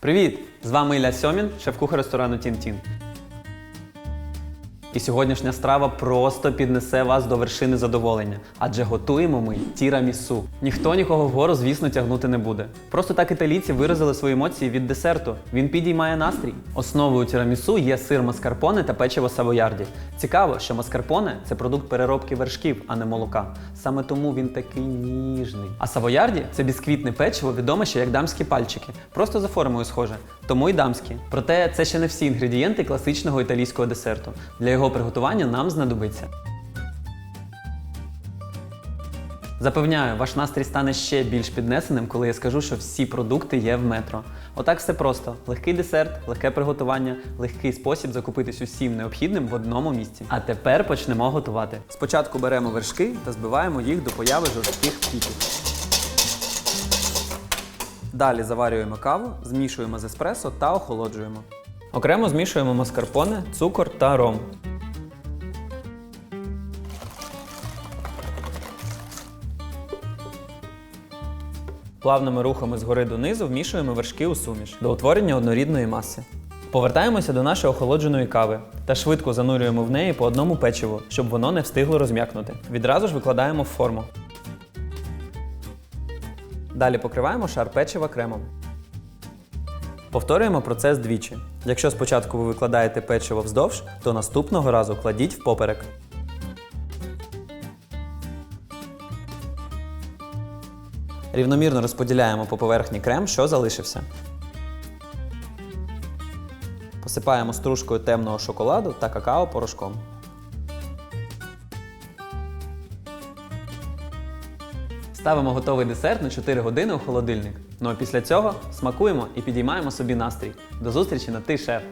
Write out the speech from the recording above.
Привіт! З вами Ілля Сьомін, шеф-кухар ресторану Тін-Тін. І сьогоднішня страва просто піднесе вас до вершини задоволення, адже готуємо ми тірамісу. Ніхто нікого вгору, звісно, тягнути не буде. Просто так італійці виразили свої емоції від десерту. Він підіймає настрій. Основою тірамісу є сир маскарпоне та печиво савоярді. Цікаво, що маскарпоне це продукт переробки вершків, а не молока. Саме тому він такий ніжний. А савоярді це бісквітне печиво, відоме ще як дамські пальчики. Просто за формою схоже. Тому й дамські. Проте це ще не всі інгредієнти класичного італійського десерту. Для його приготування нам знадобиться. Запевняю, ваш настрій стане ще більш піднесеним, коли я скажу, що всі продукти є в метро. Отак все просто: легкий десерт, легке приготування, легкий спосіб закупитись усім необхідним в одному місці. А тепер почнемо готувати. Спочатку беремо вершки та збиваємо їх до появи жорстких піків. Далі заварюємо каву, змішуємо з еспресо та охолоджуємо. Окремо змішуємо маскарпоне, цукор та ром. Плавними рухами згори донизу вмішуємо вершки у суміш до утворення однорідної маси. Повертаємося до нашої охолодженої кави та швидко занурюємо в неї по одному печиву, щоб воно не встигло розм'якнути. Відразу ж викладаємо в форму. Далі покриваємо шар печива кремом. Повторюємо процес двічі. Якщо спочатку ви викладаєте печиво вздовж, то наступного разу кладіть впоперек. Рівномірно розподіляємо по поверхні крем, що залишився. Посипаємо стружкою темного шоколаду та какао порошком. Ставимо готовий десерт на 4 години у холодильник. Ну а після цього смакуємо і підіймаємо собі настрій. До зустрічі на ти, шеф!